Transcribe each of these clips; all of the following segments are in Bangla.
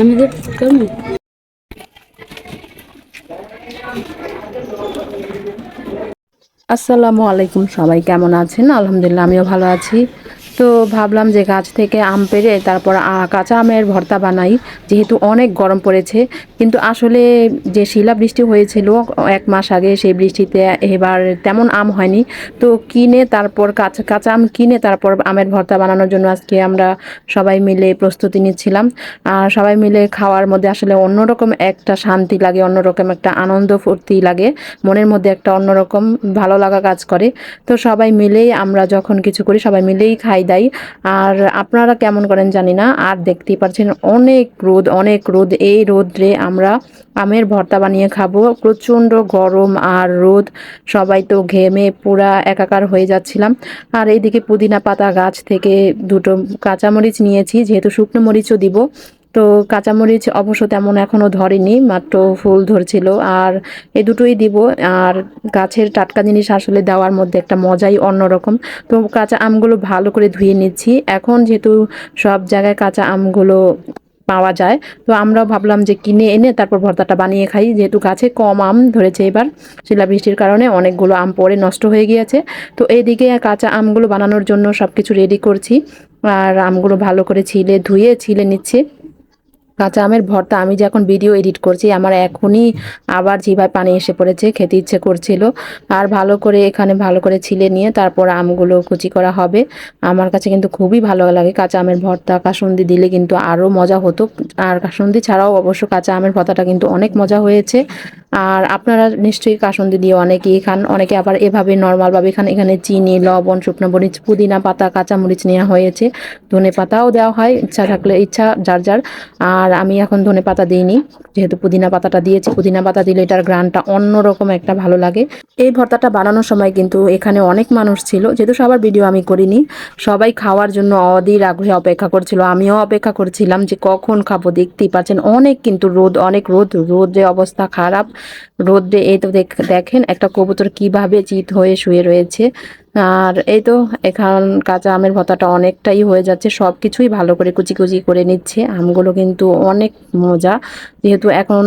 আমি কেমন? আসসালামু আলাইকুম সবাই কেমন আছেন? আলহামদুলিল্লাহ আমিও ভালো আছি। তো ভাবলাম যে গাছ থেকে আম পেরে তারপর কাঁচা আমের ভর্তা বানাই। যেহেতু অনেক গরম পড়েছে, কিন্তু আসলে যে শিলা বৃষ্টি হয়েছিল এক মাস আগে, সেই বৃষ্টিতে এবার তেমন আম হয়নি। তো কিনে তারপর কাঁচা কাঁচা আম কিনে তারপর আমের ভর্তা বানানোর জন্য আজকে আমরা সবাই মিলে প্রস্তুতি নিচ্ছিলাম। আর সবাই মিলে খাওয়ার মধ্যে আসলে অন্যরকম একটা শান্তি লাগে, অন্যরকম একটা আনন্দ ফুর্তি লাগে, মনের মধ্যে একটা অন্যরকম ভালো লাগা কাজ করে। তো সবাই মিলেই আমরা যখন কিছু করি, সবাই মিলেই খাই। দাই আর আপনারা কেমন করেন জানি না, আর দেখতেই পাচ্ছেন অনেক রোদ অনেক রোদ। এই রোদ্রে আমরা আমের ভর্তা বানিয়ে খাব। প্রচণ্ড গরম আর রোদ। সবাই তো ঘেমে পুরা একাকার হয়ে যাচ্ছিলাম। আর এইদিকে পুদিনা পাতা গাছ থেকে দুটো কাঁচামরিচ নিয়েছি, যেহেতু শুকনো মরিচও দিব। তো কাঁচামরিচ অবশ্য তেমন এখনও ধরেনি, মাত্র ফুল ধরছিল। আর এ দুটোই দিব। আর গাছের টাটকা জিনিস আসলে দেওয়ার মধ্যে একটা মজাই অন্যরকম। তো কাঁচা আমগুলো ভালো করে ধুয়ে নিচ্ছি। এখন যেহেতু সব জায়গায় কাঁচা আমগুলো পাওয়া যায়, তো আমরাও ভাবলাম যে কিনে এনে তারপর ভর্তাটা বানিয়ে খাই। যেহেতু গাছে কম আম ধরেছে এবার, শিলাবৃষ্টির কারণে অনেকগুলো আম পড়ে নষ্ট হয়ে গিয়েছে। তো এইদিকে কাঁচা আমগুলো বানানোর জন্য সব কিছু রেডি করছি। আর আমগুলো ভালো করে ছিলে, ধুয়ে ছিলে নিচ্ছি। কাঁচা আমের ভর্তা আমি যে এখন ভিডিও এডিট করছি, আমার এখনই আবার জিভায় পানি এসে পড়েছে, খেতে ইচ্ছে করছিল। আর ভালো করে এখানে ভালো করে ছিলে নিয়ে তারপর আমগুলো কুচি করা হবে। আমার কাছে কিন্তু খুবই ভালো লাগে কাঁচা আমের ভর্তা। কাসুন্দি দিলে কিন্তু আরও মজা হতো। আর কাসুন্দি ছাড়াও অবশ্য কাঁচা আমের ভর্তাটা কিন্তু অনেক মজা হয়েছে। আর আপনারা নিশ্চয়ই কাসুন্দি দিয়ে অনেকেই খান, অনেকে আবার এভাবে নর্মালভাবে খান। এখানে চিনি, লবণ, শুকনো মরিচ, পুদিনা পাতা, কাঁচামরিচ নেওয়া হয়েছে। ধনে পাতাও দেওয়া হয়, ইচ্ছা থাকলে ইচ্ছা, যার যার। আর আমি এখন ধনে পাতা দিইনি, যেহেতু পুদিনা পাতাটা দিয়েছি। পুদিনা পাতা দিলে এটার গ্রানটা অন্যরকম একটা ভালো লাগে। এই ভর্তাটা বানানোর সময় কিন্তু এখানে অনেক মানুষ ছিল, যেহেতু সবার ভিডিও আমি করিনি। সবাই খাওয়ার জন্য অধীর আগ্রহে অপেক্ষা করছিল, আমিও অপেক্ষা করছিলাম যে কখন খাব, দেখতেই পাচ্ছেন, অনেক কিন্তু রোদ, অনেক রোদ, রোদে অবস্থা খারাপ। রোদে এই তো দেখ- দেখেন একটা কবুতর কীভাবে চিত হয়ে শুয়ে রয়েছে। আর এই তো এখান কাঁচা আমের ভর্তাটা অনেকটাই হয়ে যাচ্ছে সব কিছুই ভালো করে কুচি কুচি করে নিচ্ছে। আমগুলো কিন্তু অনেক মজা, যেহেতু এখন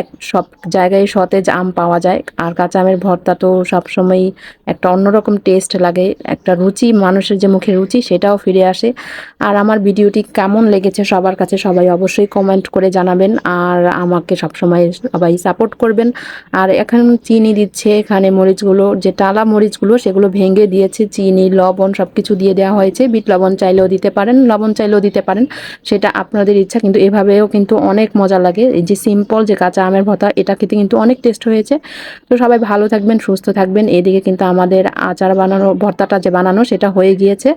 এক সব জায়গায় সতেজ আম পাওয়া যায়, আর কাঁচা আমের ভর্তা তো সবসময়ই একটা অন্যরকম টেস্ট লাগে, একটা রুচি, মানুষের যে মুখে রুচি সেটাও ফিরে আসে। আর আমার ভিডিওটি কেমন লেগেছে সবার কাছে সবাই অবশ্যই কমেন্ট করে জানাবেন, আর আমাকে সবসময় সবাই সাপোর্ট করবেন। আর এখন চিনি দিচ্ছে, এখানে মরিচগুলো, যে টালা মরিচগুলো সেগুলো ভেঙে দিয়েছে, চিনি, লবণ সব কিছু দিয়ে দেওয়া হয়েছে। বিট লবণ চাইলেও দিতে পারেন, লবণ চাইলেও দিতে পারেন, সেটা আপনাদের ইচ্ছা, কিন্তু এভাবেও কিন্তু অনেক মজা লাগে। এই যে সিম্পল যে কাঁচা আমের ভর্তা, এটা খেতে কিন্তু অনেক টেস্ট হয়েছে। তো সবাই ভালো থাকবেন, সুস্থ থাকবেন। এদিকে কিন্তু আমাদের আচার বানানো, ভর্তাটা যে বানানো, সেটা হয়ে গিয়েছে।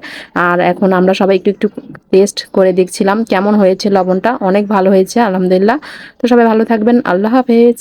আর এখন আমরা সবাই একটু একটু টেস্ট করে দেখছিলাম কেমন হয়েছে লবণটা। অনেক ভালো হয়েছে, আলহামদুলিল্লাহ। তো সবাই ভালো থাকবেন, আল্লাহ হাফেজ।